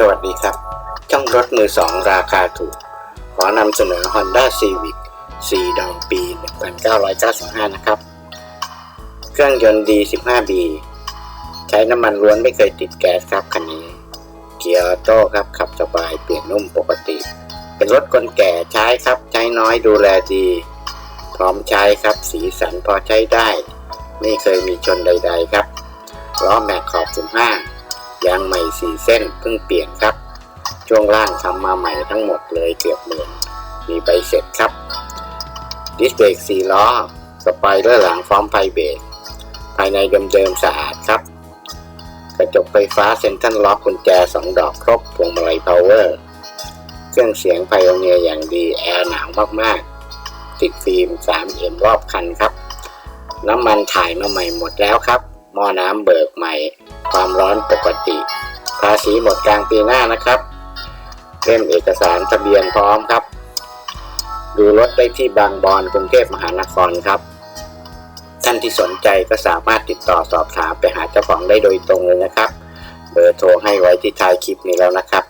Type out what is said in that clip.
สวัสดีครับ ช่องรถมือสองราคาถูก ขอนำเสนอ Honda Civic 4ดาวปี 1995 นะครับ เครื่องยนต์ดี 15B ใช้น้ำมันล้วนไม่เคยติดแก๊สครับคันนี้ เกียร์ออโต้ครับขับสบายเปลี่ยนนุ่มปกติ เป็นรถคนแก่ใช้ครับ ใช้น้อยดูแลดี พร้อมใช้ครับสีสันพอใช้ได้ ไม่เคยมีชนใด ๆ ครับล้อแม็กขอบ 15 ยางใหม่สี่เส้นเพิ่งเปลี่ยนครับ ช่วงล่างทำมาใหม่ทั้งหมดเลยเกือบหมื่นมีใบเสร็จครับ ดิสเบรกสี่ล้อ สไปเดอร์หลังพร้อมไฟเบรกภายในเดิมๆสะอาดครับ กระจกไฟฟ้าเซ็นทรัลล็อกกุญแจ2ดอกครบพวงมาลัยพาวเวอร์ เครื่องเสียงไพโอเนียอย่างดี แอร์หนาวมากๆ ติดฟิล์ม 3M รอบคันครับ น้ำมันถ่ายมาใหม่หมดแล้วครับ หม้อน้ำเบิกใหม่ ความร้อนปกติ ภาษีหมดกลางปีหน้านะครับเล่มเอกสารทะเบียนพร้อมครับ ดูรถได้ที่บางบอนกรุงเทพมหานครครับ ท่านที่สนใจก็สามารถติดต่อสอบถามไปหาเจ้าของได้โดยตรงเลยนะครับ เบอร์โทรให้ไว้ที่ท้ายคลิปนี้แล้วนะครับ